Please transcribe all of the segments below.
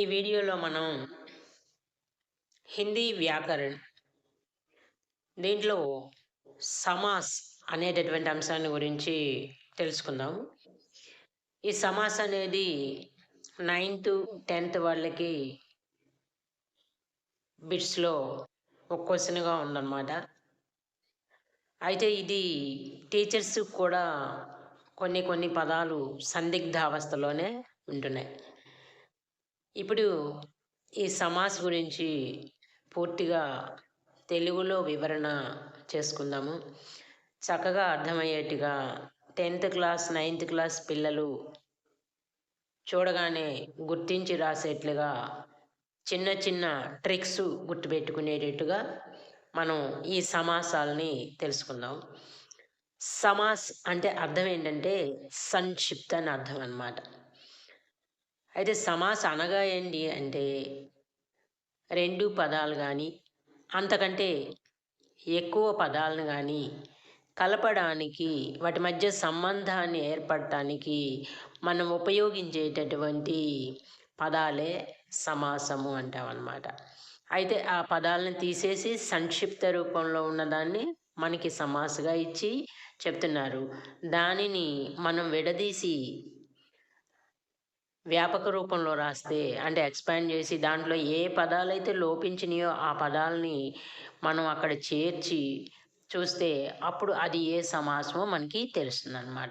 ఈ వీడియోలో మనం హిందీ వ్యాకరణ్ దీంట్లో సమాస్ అనేటటువంటి అంశాన్ని గురించి తెలుసుకుందాం. ఈ సమాస్ అనేది నైన్త్ టెన్త్ వాళ్ళకి బిట్స్లో ఒక క్వశ్చన్గా ఉందన్నమాట. అయితే ఇది టీచర్స్ కూడా కొన్ని కొన్ని పదాలు సందిగ్ధ అవస్థలోనే ఉంటున్నాయి. ఇప్పుడు ఈ సమాస్ గురించి పూర్తిగా తెలుగులో వివరణ చేసుకుందాము. చక్కగా అర్థమయ్యేట్టుగా టెన్త్ క్లాస్ నైన్త్ క్లాస్ పిల్లలు చూడగానే గుర్తించి రాసేట్లుగా చిన్న చిన్న ట్రిక్స్ గుర్తుపెట్టుకునేటట్టుగా మనం ఈ సమాసాలని తెలుసుకుందాం. సమాస్ అంటే అర్థం ఏంటంటే సంక్షిప్త అని అర్థం అనమాట అయితే సమాస్ అనగా ఏంటి అంటే రెండు పదాలు కానీ అంతకంటే ఎక్కువ పదాలను కానీ కలపడానికి వాటి మధ్య సంబంధాన్ని ఏర్పడటానికి మనం ఉపయోగించేటటువంటి పదాలే సమాసము అంటాం అన్నమాట అయితే ఆ పదాలను తీసేసి సంక్షిప్త రూపంలో ఉన్నదాన్ని మనకి సమాసగా ఇచ్చి చెప్తున్నారు. దానిని మనం విడదీసి వ్యాపక రూపంలో రాస్తే అంటే ఎక్స్పాండ్ చేసి దాంట్లో ఏ పదాలైతే లోపించినాయో ఆ పదాలని మనం అక్కడ చేర్చి చూస్తే అప్పుడు అది ఏ సమాసమో మనకి తెలుస్తుంది అనమాట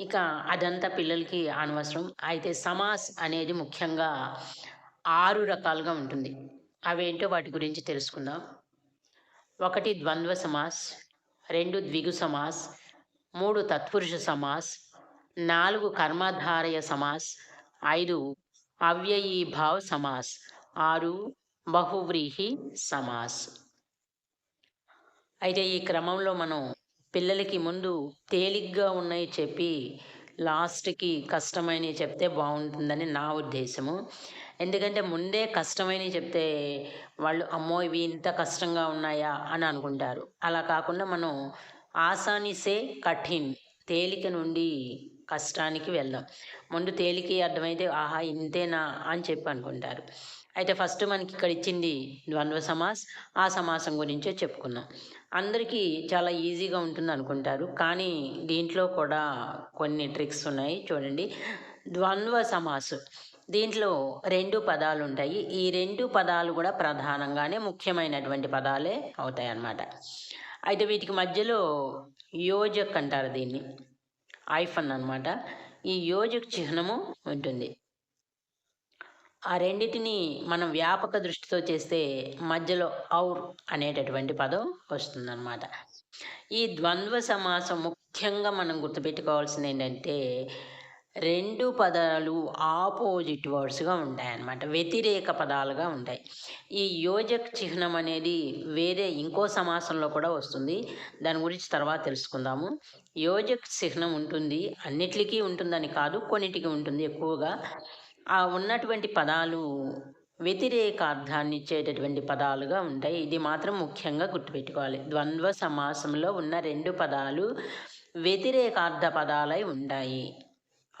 ఇక అదంతా పిల్లలకి అనవసరం. అయితే సమాస్ అనేది ముఖ్యంగా ఆరు రకాలుగా ఉంటుంది. అవేంటో వాటి గురించి తెలుసుకుందాం. ఒకటి ద్వంద్వ సమాస్ రెండు ద్విగు సమాస్ మూడు తత్పురుష సమాస్ నాలుగు కర్మధారయ సమాస్ ఐదు అవ్యయీభావ సమాస్. ఆరు బహువ్రీహి సమాస్. అయితే ఈ క్రమంలో మనం పిల్లలకి ముందు తేలిగ్గా ఉన్నాయి చెప్పి లాస్ట్కి కష్టమైనవి చెప్తే బాగుంటుందని నా ఉద్దేశము. ఎందుకంటే ముందే కష్టమైనవి చెప్తే వాళ్ళు అమ్మో ఇవి ఇంత కష్టంగా ఉన్నాయా? అని అనుకుంటారు. అలా కాకుండా మనం ఆసానిసే కఠిన్ తేలిక నుండి కష్టానికి వెళ్దాం. ముందు తేలికి అర్థమైతే ఆహా ఇంతేనా? అని చెప్పి అనుకుంటారు. అయితే ఫస్ట్ మనకి ఇక్కడ ఇచ్చింది ద్వంద్వ సమాస్ ఆ సమాసం గురించే చెప్పుకున్నాం అందరికీ చాలా ఈజీగా ఉంటుంది అనుకుంటారు. కానీ దీంట్లో కూడా కొన్ని ట్రిక్స్ ఉన్నాయి. చూడండి. ద్వంద్వ సమాసు. దీంట్లో రెండు పదాలు ఉంటాయి. ఈ రెండు పదాలు కూడా ప్రధానంగానే ముఖ్యమైనటువంటి పదాలే అవుతాయి అన్నమాట అయితే వీటికి మధ్యలో యోజక్ అంటారు దీన్ని. ఐఫన్ అనమాట ఈ యోజక్ చిహ్నము ఉంటుంది. ఆ రెండింటిని మనం వ్యాపక దృష్టితో చేస్తే మధ్యలో ఔర్ అనేటటువంటి పదం వస్తుందన్నమాట. ఈ ద్వంద్వ సమాసం ముఖ్యంగా మనం గుర్తుపెట్టుకోవాల్సింది ఏంటంటే రెండు పదాలు ఆపోజిట్ వర్డ్స్గా ఉంటాయి అన్నమాట వ్యతిరేక పదాలుగా ఉంటాయి. ఈ యోజక్ చిహ్నం అనేది వేరే ఇంకో సమాసంలో కూడా వస్తుంది. దాని గురించి తర్వాత తెలుసుకుందాము. యోజక్ చిహ్నం ఉంటుంది. అన్నిటికీ ఉంటుందని కాదు కొన్నిటికి ఉంటుంది ఎక్కువగా. ఆ ఉన్నటువంటి పదాలు వ్యతిరేక అర్థాన్ని ఇచ్చేటటువంటి పదాలుగా ఉంటాయి. ఇది మాత్రం ముఖ్యంగా గుర్తుపెట్టుకోవాలి. ద్వంద్వ సమాసంలో ఉన్న రెండు పదాలు వ్యతిరేకార్థ పదాలై ఉంటాయి.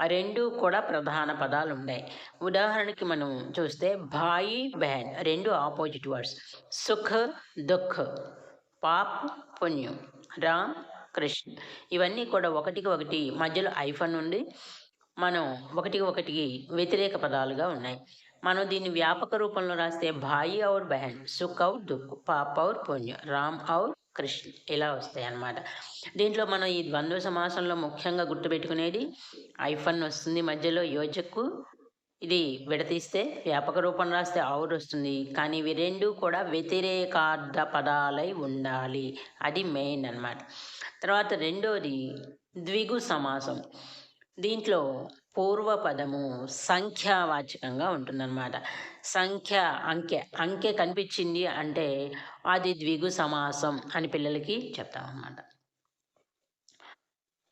ఆ రెండు కూడా ప్రధాన పదాలు ఉన్నాయి ఉదాహరణకి మనం చూస్తే భాయి బహన్ రెండు ఆపోజిట్ వర్డ్స్. సుఖ్ దుఃఖ్ పాప్ పుణ్యం రామ్ కృష్ణ. ఇవన్నీ కూడా ఒకటికి ఒకటి మధ్యలో ఐఫన్ ఉంది మనం ఒకటికి ఒకటికి వ్యతిరేక పదాలుగా ఉన్నాయి. మనం దీన్ని వ్యాపక రూపంలో రాస్తే భాయి ఔర్ బహన్ సుఖ్ ఔర్ దుఃఖ్ పాప్ ఔర్ పుణ్యం రామ్ ఔర్ కృష్ణ ఇలా వస్తాయి అన్నమాట దీంట్లో మనం ఈ ద్వంద్వ సమాసంలో ముఖ్యంగా గుర్తుపెట్టుకునేది ఐఫన్ వస్తుంది మధ్యలో యోజక్కు. ఇది విడతీస్తే వ్యాపక రూపం రాస్తే ఔర్ వస్తుంది. కానీ ఇవి రెండు కూడా వ్యతిరేకార్థ పదాలై ఉండాలి. అది మెయిన్ అన్నమాట. తర్వాత రెండోది ద్విగు సమాసం. దీంట్లో పూర్వపదము సంఖ్యావాచకంగా ఉంటుందన్నమాట. సంఖ్య అంకె. అంకె కనిపించింది అంటే అది ద్విగు సమాసం అని పిల్లలకి చెప్తామన్నమాట.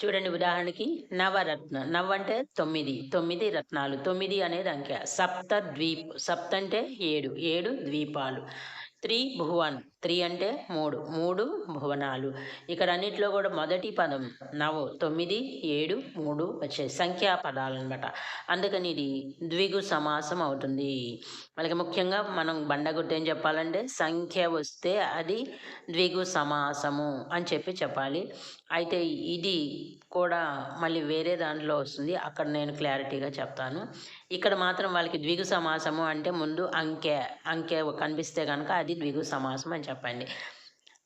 చూడండి ఉదాహరణకి నవరత్న. నవ్ అంటే తొమ్మిది. తొమ్మిది రత్నాలు. తొమ్మిది అనేది అంకె. సప్త ద్వీప్. సప్త అంటే ఏడు. ఏడు ద్వీపాలు. త్రీ భువన్. త్రీ అంటే మూడు. మూడు భువనాలు. ఇక్కడ అన్నిట్లో కూడా మొదటి పదం నవ్వు. తొమ్మిది ఏడు మూడు వచ్చే సంఖ్యా పదాలు అనమాట అందుకని ఇది ద్విగు సమాసం అవుతుంది. వాళ్ళకి ముఖ్యంగా మనం బండగుట్టు ఏం చెప్పాలంటే సంఖ్య వస్తే అది ద్విగు సమాసము అని చెప్పి చెప్పాలి. అయితే ఇది కూడా మళ్ళీ వేరే దాంట్లో వస్తుంది. అక్కడ నేను క్లారిటీగా చెప్తాను. ఇక్కడ మాత్రం వాళ్ళకి ద్విగు సమాసము అంటే ముందు అంకె. అంకె కనిపిస్తే కనుక అది ద్విగు సమాసం అని చెప్పండి.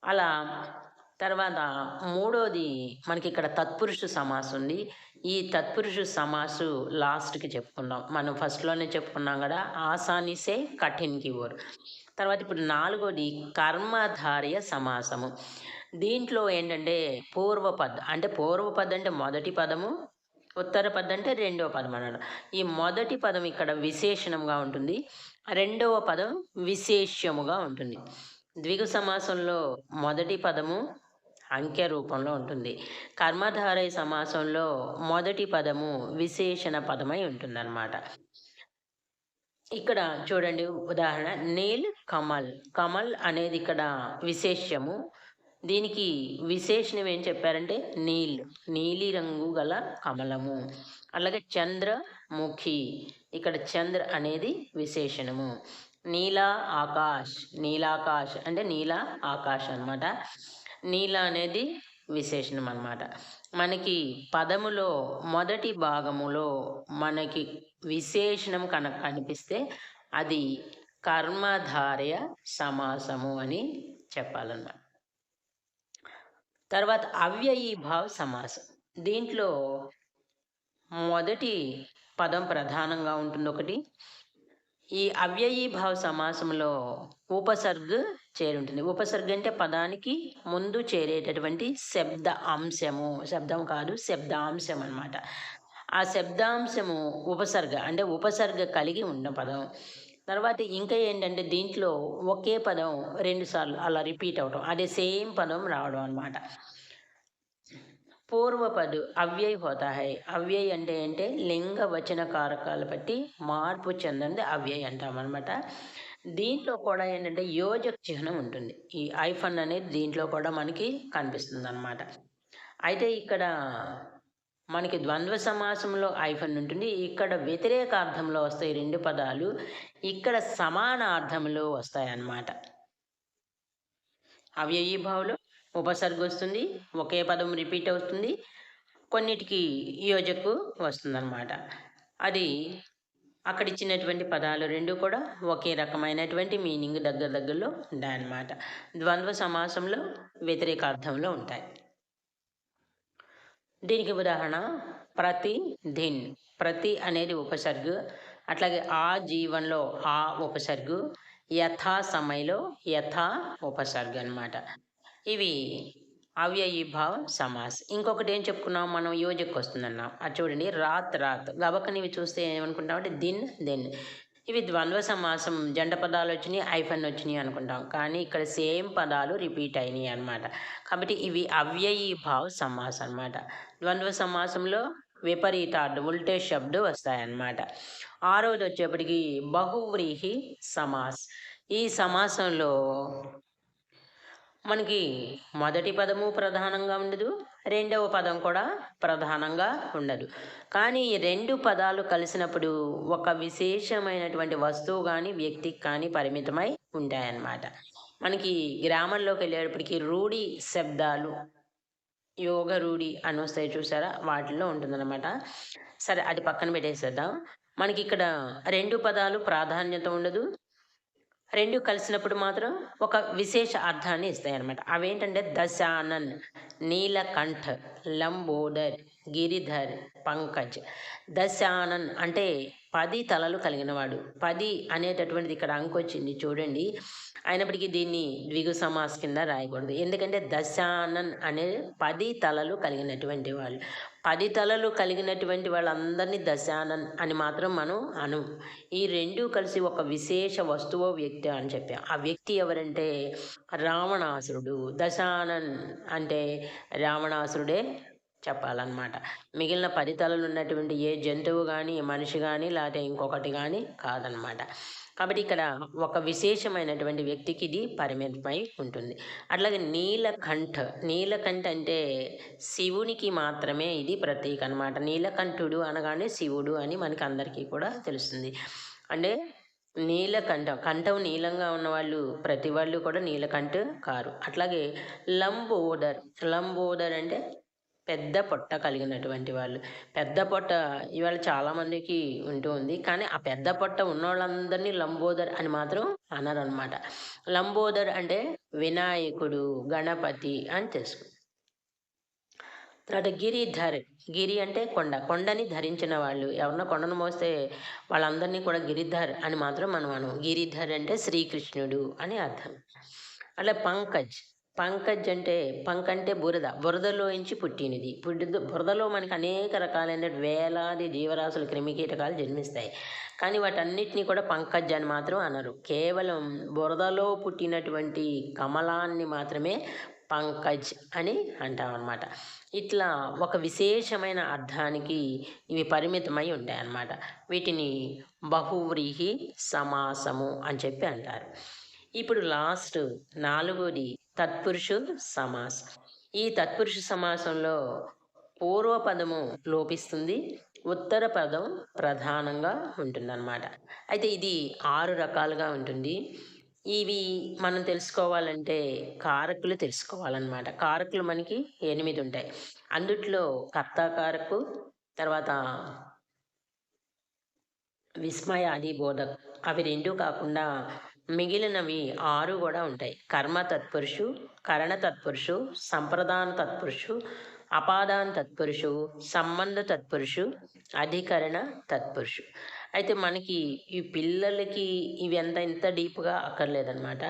అలా తర్వాత మూడోది మనకి ఇక్కడ తత్పురుషు సమాస్ ఉంది. ఈ తత్పురుషు సమాసు లాస్ట్కి చెప్పుకుందాం. మనం ఫస్ట్లోనే చెప్పుకున్నాం కదా ఆసానిసే కఠిన్కి ఓర్. తర్వాత ఇప్పుడు నాలుగోది కర్మధార్య సమాసము. దీంట్లో ఏంటంటే పూర్వపద్ అంటే పూర్వపద్ అంటే మొదటి పదము ఉత్తర పదం అంటే రెండవ పదం అన్నాడు. ఈ మొదటి పదం ఇక్కడ విశేషణంగా ఉంటుంది. రెండవ పదం విశేష్యముగా ఉంటుంది. ద్విగు సమాసంలో మొదటి పదము అంకె రూపంలో ఉంటుంది. కర్మధారయ సమాసంలో మొదటి పదము విశేషణ పదమై ఉంటుందన్నమాట. ఇక్కడ చూడండి ఉదాహరణ నీల్ కమల్. కమల్ అనేది ఇక్కడ విశేష్యము. దీనికి విశేషణం ఏం చెప్పారంటే నీల్. నీలి రంగు గల కమలము. అలాగే చంద్రముఖి ఇక్కడ చంద్ర అనేది విశేషణము. నీలా ఆకాష్ నీలాకాష్ అంటే నీల ఆకాష్ అనమాట నీల అనేది విశేషణం అనమాట మనకి పదములో మొదటి భాగములో మనకి విశేషణం కనుక కనిపిస్తే అది కర్మధార్య సమాసము అని చెప్పాలన్నమాట. తర్వాత అవ్యయీభావ సమాసం. దీంట్లో మొదటి పదం ప్రధానంగా ఉంటుంది ఒకటి ఈ అవ్యయీభావ సమాసంలో ఉపసర్గ చేరుంటుంది. ఉపసర్గ అంటే పదానికి ముందు చేరేటటువంటి శబ్ద అంశము. శబ్దం కాదు శబ్దాంశం అనమాట ఆ శబ్దాంశము ఉపసర్గ అంటే ఉపసర్గ కలిగి ఉన్న పదం. తర్వాత ఇంకా ఏంటంటే దీంట్లో ఒకే పదం రెండుసార్లు అలా రిపీట్ అవడం అదే సేమ్ పదం రావడం అనమాట పూర్వపదు అవ్యయ్ హోతా హై. అవ్యయ్ అంటే ఏంటే లింగ వచన కారకాలు బట్టి మార్పు చెందింది అవ్యయ్ అంటాం అనమాట దీంట్లో కూడా ఏంటంటే యోజక చిహ్నం ఉంటుంది. ఈ ఐఫన్ అనేది దీంట్లో కూడా మనకి కనిపిస్తుంది అనమాట అయితే ఇక్కడ మనకి ద్వంద్వ సమాసంలో ఐఫన్ ఉంటుంది. ఇక్కడ వ్యతిరేక అర్థంలో వస్తాయి రెండు పదాలు. ఇక్కడ సమాన అర్థంలో వస్తాయి అన్నమాట అవ్యయీభావులో ఉపసర్గ వస్తుంది ఒకే పదం రిపీట్ అవుతుంది. కొన్నిటికి యోజకు వస్తుందన్నమాట. అది అక్కడ ఇచ్చినటువంటి పదాలు రెండు కూడా ఒకే రకమైనటువంటి మీనింగ్ దగ్గర దగ్గరలో ఉంటాయన్నమాట. ద్వంద్వ సమాసంలో వ్యతిరేక అర్థంలో ఉంటాయి. దీనికి ఉదాహరణ ప్రతి దిన్ ప్రతి అనేది ఉపసర్గు అట్లాగే ఆ జీవన్లో ఆ ఉపసర్గు యథా సమయలో యథా ఉపసర్గ అనమాట ఇవి అవ్యయీభావ సమాస్. ఇంకొకటి ఏం చెప్పుకున్నాం మనం? యోజకు వస్తుందన్నాం. అది చూడండి రాత్ రాత్. గబక్కని ఇవి చూస్తే ఏమనుకుంటాం అంటే దిన్ దిన్. ఇవి ద్వంద్వ సమాసం జంట పదాలు వచ్చినాయి ఐఫన్ వచ్చినాయి అనుకుంటాం. కానీ ఇక్కడ సేమ్ పదాలు రిపీట్ అయినాయి అనమాట కాబట్టి ఇవి అవ్యయీభావ సమాస్ అనమాట ద్వంద్వ సమాసంలో విపరీతార్థ ఉల్టే శబ్ద వస్తాయన్నమాట. ఆరోది వచ్చేప్పటికి బహువ్రీహి సమాస్. ఈ సమాసంలో మనకి మొదటి పదము ప్రధానంగా ఉండదు రెండవ పదం కూడా ప్రధానంగా ఉండదు. కానీ ఈ రెండు పదాలు కలిసినప్పుడు ఒక విశేషమైనటువంటి వస్తువు కానీ వ్యక్తికి కానీ పరిమితమై ఉంటాయన్నమాట. మనకి గ్రామంలోకి వెళ్ళేటప్పటికి రూఢి శబ్దాలు యోగ రూఢి అని వస్తాయి చూసారా? వాటిల్లో ఉంటుందన్నమాట. సరే అది పక్కన పెట్టేసేద్దాం. మనకి ఇక్కడ రెండు పదాలు ప్రాధాన్యత ఉండదు రెండు కలిసినప్పుడు మాత్రం ఒక విశేష అర్థాన్ని ఇస్తాయి అనమాట అవేంటంటే దశానన్ నీలకంఠ్ లంబోదర్ గిరిధర్ పంకజ్. దశానన్ అంటే పది తలలు కలిగినవాడు. పది అనేటటువంటిది ఇక్కడ అంకొచ్చింది చూడండి. అయినప్పటికీ దీన్ని ద్విగు సమాస్ కింద రాయకూడదు. ఎందుకంటే దశానన్ అనే పది తలలు కలిగినటువంటి వాళ్ళు. పది తలలు కలిగినటువంటి వాళ్ళందరినీ దశానన్ అని మాత్రం మనం అను. ఈ రెండు కలిసి ఒక విశేష వస్తువు వ్యక్తి అని చెప్పాం. ఆ వ్యక్తి ఎవరంటే రావణాసురుడు. దశానన్ అంటే రావణాసురుడే చెప్పాలన్నమాట. మిగిలిన పది తలలు ఉన్నటువంటి ఏ జంతువు కానీ మనిషి కానీ లేకపోతే ఇంకొకటి కానీ కాదనమాట కాబట్టి ఇక్కడ ఒక విశేషమైనటువంటి వ్యక్తికి ఇది పరిమితమై ఉంటుంది. అట్లాగే నీలకంఠ నీలకంఠ అంటే శివునికి మాత్రమే ఇది ప్రతీక అనమాట నీలకంఠుడు అనగానే శివుడు అని మనకి అందరికీ కూడా తెలుస్తుంది. అంటే నీలకంఠం కంఠం నీలంగా ఉన్న వాళ్ళు ప్రతి వాళ్ళు కూడా నీలకంఠ కారు. అట్లాగే లంబోదర్ లంబోదర్ అంటే పెద్ద పొట్ట కలిగినటువంటి వాళ్ళు. పెద్ద పొట్ట ఇవాళ చాలామందికి ఉంటూ ఉంది. కానీ ఆ పెద్ద పొట్ట ఉన్న వాళ్ళందరినీ లంబోదర్ అని మాత్రం అనరనమాట లంబోదర్ అంటే వినాయకుడు గణపతి అని తెలుసు. తర్వాత గిరిధర్ గిరి అంటే కొండ. కొండని ధరించిన వాళ్ళు. ఎవరన్నా కొండను మోస్తే వాళ్ళందరినీ కూడా గిరిధర్ అని మాత్రం మనం అను. గిరిధర్ అంటే శ్రీకృష్ణుడు అని అర్థం. అలా పంకజ్. పంకజ్ అంటే పంక్ అంటే బురద. బురదలోంచి పుట్టినది. పుట్టిన బురదలో మనకి అనేక రకాలైన వేలాది జీవరాశులు క్రిమికీటకాలు జన్మిస్తాయి. కానీ వాటన్నిటినీ కూడా పంకజ్ అని మాత్రం అనరు. కేవలం బురదలో పుట్టినటువంటి కమలాన్ని మాత్రమే పంకజ్ అని అంటామన్నమాట. ఇట్లా ఒక విశేషమైన అర్థానికి ఇవి పరిమితమై ఉంటాయి అన్నమాట వీటిని బహువ్రీహి సమాసము అని చెప్పి అంటారు. ఇప్పుడు లాస్ట్ నాలుగోది తత్పురుషు సమాసం. ఈ తత్పురుష సమాసంలో పూర్వపదము లోపిస్తుంది ఉత్తర పదం ప్రధానంగా ఉంటుందన్నమాట. అయితే ఇది ఆరు రకాలుగా ఉంటుంది. ఇవి మనం తెలుసుకోవాలంటే కారకులు తెలుసుకోవాలన్నమాట. కారకులు మనకి ఎనిమిది ఉంటాయి. అందుట్లో కర్తాకారకు తర్వాత విస్మయాది బోధక్ అవి రెండు కాకుండా మిగిలినవి ఆరు కూడా ఉంటాయి. కర్మ తత్పురుషు కరణ తత్పురుషు సంప్రదాన తత్పురుషు అపాదాన తత్పురుషు సంబంధ తత్పురుషు అధికరణ తత్పురుషు. అయితే మనకి ఈ పిల్లలకి ఇవి ఎంత ఇంత డీప్గా అక్కర్లేదన్నమాట.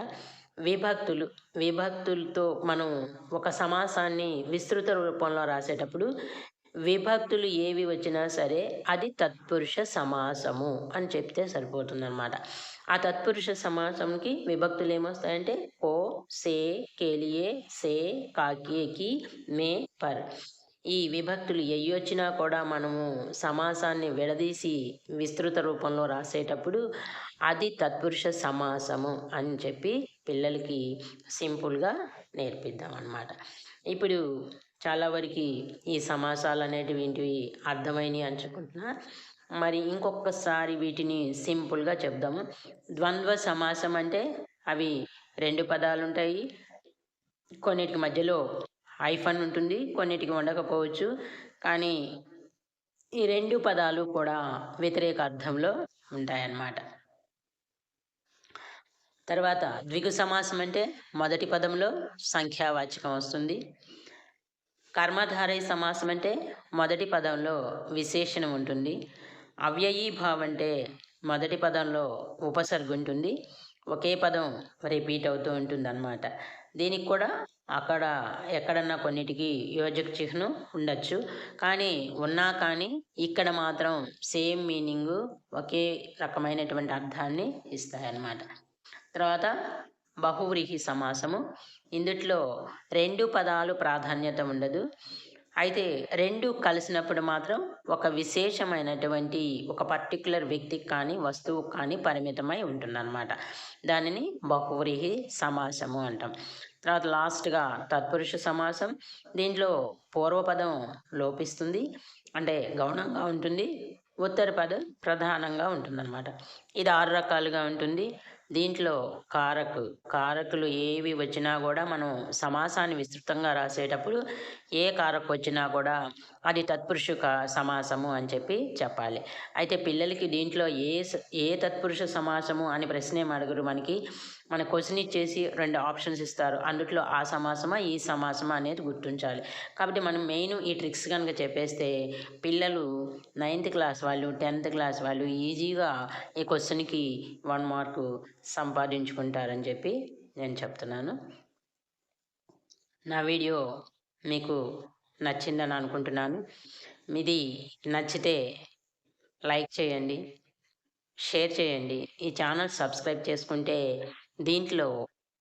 విభక్తులు విభక్తులతో మనం ఒక సమాసాన్ని విస్తృత రూపంలో రాసేటప్పుడు విభక్తులు ఏవి వచ్చినా సరే అది తత్పురుష సమాసము అని చెప్తే సరిపోతుందన్నమాట. ఆ తత్పురుష సమాసంకి విభక్తులు ఏమొస్తాయంటే ఓ సే కేలియే సే కాకియేకి మే పర్. ఈ విభక్తులు ఎయ్యొచ్చినా కూడా మనము సమాసాన్ని విడదీసి విస్తృత రూపంలో రాసేటప్పుడు అది తత్పురుష సమాసము అని చెప్పి పిల్లలకి సింపుల్గా నేర్పిద్దాం అన్నమాట ఇప్పుడు చాలా వరకు ఈ సమాసాలు అనేటివి ఇంటివి అర్థమైనవి అనుకుంటున్నా. మరి ఇంకొకసారి వీటిని సింపుల్గా చెప్దాము. ద్వంద్వ సమాసం అంటే అవి రెండు పదాలు ఉంటాయి. కొన్నిటికి మధ్యలో ఐఫన్ ఉంటుంది కొన్నిటికి ఉండకపోవచ్చు. కానీ ఈ రెండు పదాలు కూడా వ్యతిరేక అర్థంలో ఉంటాయన్నమాట. తర్వాత ద్విగు సమాసం అంటే మొదటి పదంలో సంఖ్యావాచకం వస్తుంది. కర్మధారయ సమాసం అంటే మొదటి పదంలో విశేషణం ఉంటుంది. అవ్యయీభావం అంటే మొదటి పదంలో ఉపసర్గ ఉంటుంది ఒకే పదం రిపీట్ అవుతూ ఉంటుంది అన్నమాట దీనికి కూడా అక్కడ ఎక్కడన్నా కొన్నిటికి యోజక చిహ్నం ఉండొచ్చు. కానీ ఉన్నా కానీ ఇక్కడ మాత్రం సేమ్ మీనింగ్ ఒకే రకమైనటువంటి అర్థాన్ని ఇస్తాయన్నమాట. తర్వాత బహువ్రీహి సమాసము. ఇందుట్లో రెండు పదాలు ప్రాధాన్యత ఉండదు. అయితే రెండు కలిసినప్పుడు మాత్రం ఒక విశేషమైనటువంటి ఒక పర్టికులర్ వ్యక్తికి కానీ వస్తువుకు కానీ పరిమితమై ఉంటుందన్నమాట. దానిని బహువ్రీహి సమాసము అంటాం. తర్వాత లాస్ట్గా తత్పురుష సమాసం. దీంట్లో పూర్వపదం లోపిస్తుంది. అంటే గౌణంగా ఉంటుంది. ఉత్తర పదం ప్రధానంగా ఉంటుందన్నమాట. ఇది ఆరు రకాలుగా ఉంటుంది. దీంట్లో కారకు కారకులు ఏవి వచ్చినా కూడా మనం సమాసాన్ని విస్తృతంగా రాసేటప్పుడు ఏ కారకు వచ్చినా కూడా అది తత్పురుషుక సమాసము అని చెప్పి చెప్పాలి. అయితే పిల్లలకి దీంట్లో ఏ స- ఏ తత్పురుష సమాసము అని ప్రశ్న అడుగురు మనకి. మన క్వశ్చన్ ఇచ్చేసి రెండు ఆప్షన్స్ ఇస్తారు. అందుట్లో ఆ సమాసమా ఈ సమాసమా అనేది గుర్తుంచాలి. కాబట్టి మనం మెయిన్ ఈ ట్రిక్స్ కనుక చెప్పేస్తే పిల్లలు నైన్త్ క్లాస్ వాళ్ళు టెన్త్ క్లాస్ వాళ్ళు ఈజీగా ఈ క్వశ్చన్కి వన్ మార్కు సంపాదించుకుంటారని చెప్పి నేను చెప్తున్నాను. నా వీడియో మీకు నచ్చిందని అనుకుంటున్నాను. ఇది నచ్చితే లైక్ చేయండి షేర్ చేయండి. ఈ ఛానల్ సబ్స్క్రైబ్ చేసుకుంటే దీంట్లో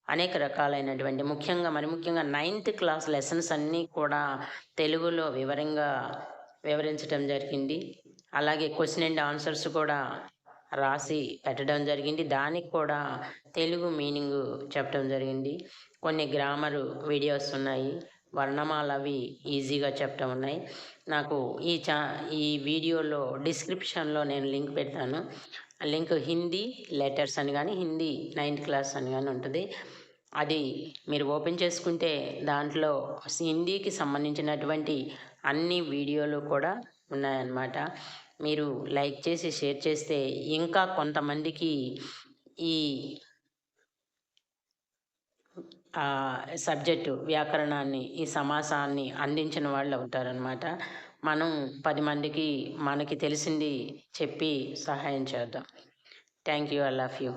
అనేక రకాలైనటువంటి ముఖ్యంగా మరి ముఖ్యంగా నైన్త్ క్లాస్ లెసన్స్ అన్నీ కూడా తెలుగులో వివరంగా వివరించడం జరిగింది. అలాగే క్వశ్చన్ అండ్ ఆన్సర్స్ కూడా రాసి పెట్టడం జరిగింది. దానికి కూడా తెలుగు మీనింగ్ చెప్పడం జరిగింది. కొన్ని గ్రామరు వీడియోస్ ఉన్నాయి. వర్ణమాల అవి ఈజీగా చెప్పడం ఉన్నాయి. నాకు ఈ చా ఈ వీడియోలో డిస్క్రిప్షన్లో నేను లింక్ పెడతాను. లింక్ హిందీ లెటర్స్ అని కానీ హిందీ నైన్త్ క్లాస్ అని కానీ ఉంటుంది. అది మీరు ఓపెన్ చేసుకుంటే దాంట్లో హిందీకి సంబంధించినటువంటి అన్ని వీడియోలు కూడా ఉన్నాయన్నమాట. మీరు లైక్ చేసి షేర్ చేస్తే ఇంకా కొంతమందికి ఈ సబ్జెక్టు వ్యాకరణాన్ని ఈ సమాసాన్ని అందించిన వాళ్ళు అవుతారనమాట మనం పది మందికి మనకి తెలిసింది చెప్పి సహాయం చేద్దాం. Thank you I love you